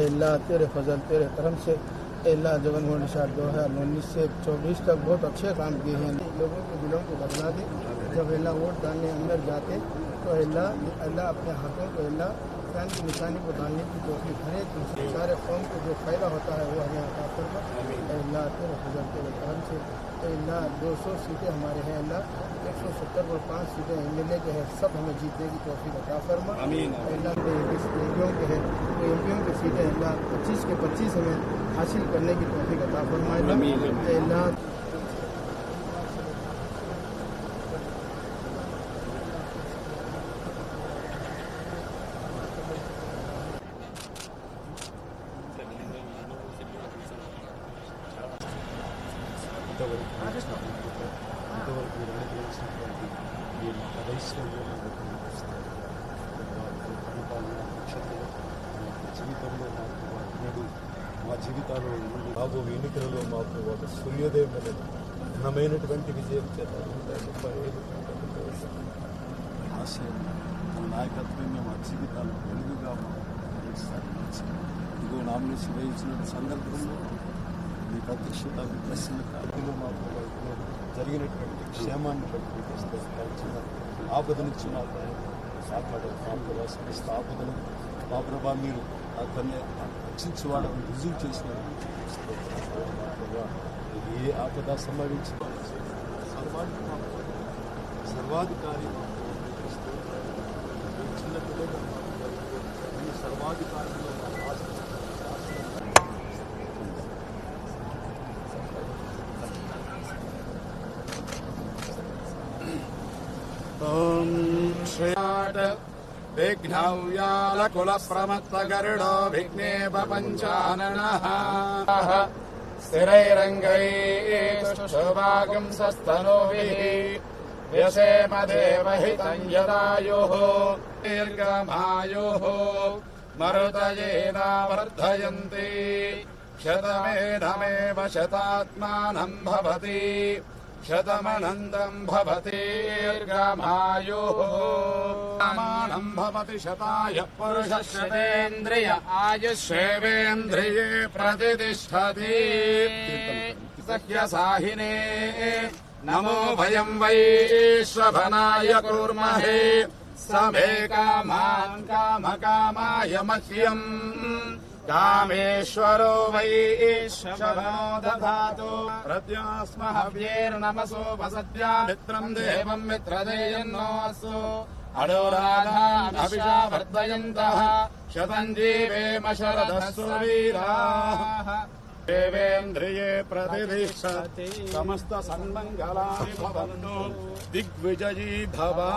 अल्लाह तेरे फजल तेरे करम से अल्लाह जगन वर्ड शाह दो हज़ार उन्नीस से चौबीस तक बहुत अच्छे काम किए हैं लोगों के दिलों को बदला दें। जब अल्लाह वोट डालने अंदर जाते तो अल्लाह अल्लाह अपने हाथों को अल्लाह फ़ैन की निशानी को डालने की कोशिश हर एक सारे कौम को जो फ़ायदा होता है वो हमें अता ए अल्लाह तेरे फजल तेरे करम से ए अल्लाह दो सौ सीटें हमारे हैं अल्लाह एक सौ सत्तर और पाँच सीटें एम एल ए के हैं सब हमें जीतने की तोफ़ी अता फरमा। अल्लाह के एम के हैं तो एम पी की सीटें अल्लाह पच्चीस के पच्चीस हमें हासिल करने की तोफ़ी अता फरमाए। just not going to do that. Although we don't have to start with the register of the జీవితంలో మాకు అగ్నుడు మా జీవితాలు బాబు ఎన్నికలలో మాకు ఒక సూర్యోదయం అనేది ఘనమైనటువంటి విజయం చేత ఆశయం మన నాయకత్వం మా జీవితాలు వెలుగుగా మాకు ఇదిగో నామినేషన్ వేయించిన సందర్భంలో ఈ ప్రతిష్ఠిత ప్రెస్ని అతిలో జరిగినటువంటి క్షేమాన్ని బట్టి చిన్న ఆపద నుంచి మాత్రమే కాపాడారు కాపుగా సమస్త ఆపదను మా ప్రభా మీరు అతన్ని రక్షించి వాళ్ళని రుజువు చేసిన ఏ ఆపద సంభవించిన సర్వాధికారి చిన్న పిల్లలు సర్వాధికారంలో श्रेयाट् विघ्नव्यालकुलप्रमत्तगरुडो विघ्नेव पञ्चाननः स्थिरैरङ्गैस्तुभागंसस्तनोभिः व्यसेम देवहितं यदायुः। दीर्घमायोः। मरुतयेनावर्धयन्ति शतमेधमेव शतात्मानम् भवति। शतमनन्दम् भवतेर्गमायोः माणम् भवति शताय पुरुषशतेन्द्रिय आयुष्वेन्द्रिये प्रतिष्ठति। सह्यसाहिने, नमो भयम् वैश्वभनाय कुर्महे। समे कामान् कामकामाय मह्यम्। कामेश्वरो मयि ईश्वरो दधातु नमसो वसद्या मित्रम् देवम् मित्रदेयन्नोऽसु अडोराधाभिषा वर्धयन्तः शतम् जीवेम शरदः सुवीराः देवेन्द्रिये प्रतिष्ठति समस्तसन्मङ्गलानि भवन्तु। दिग्विजयी भवा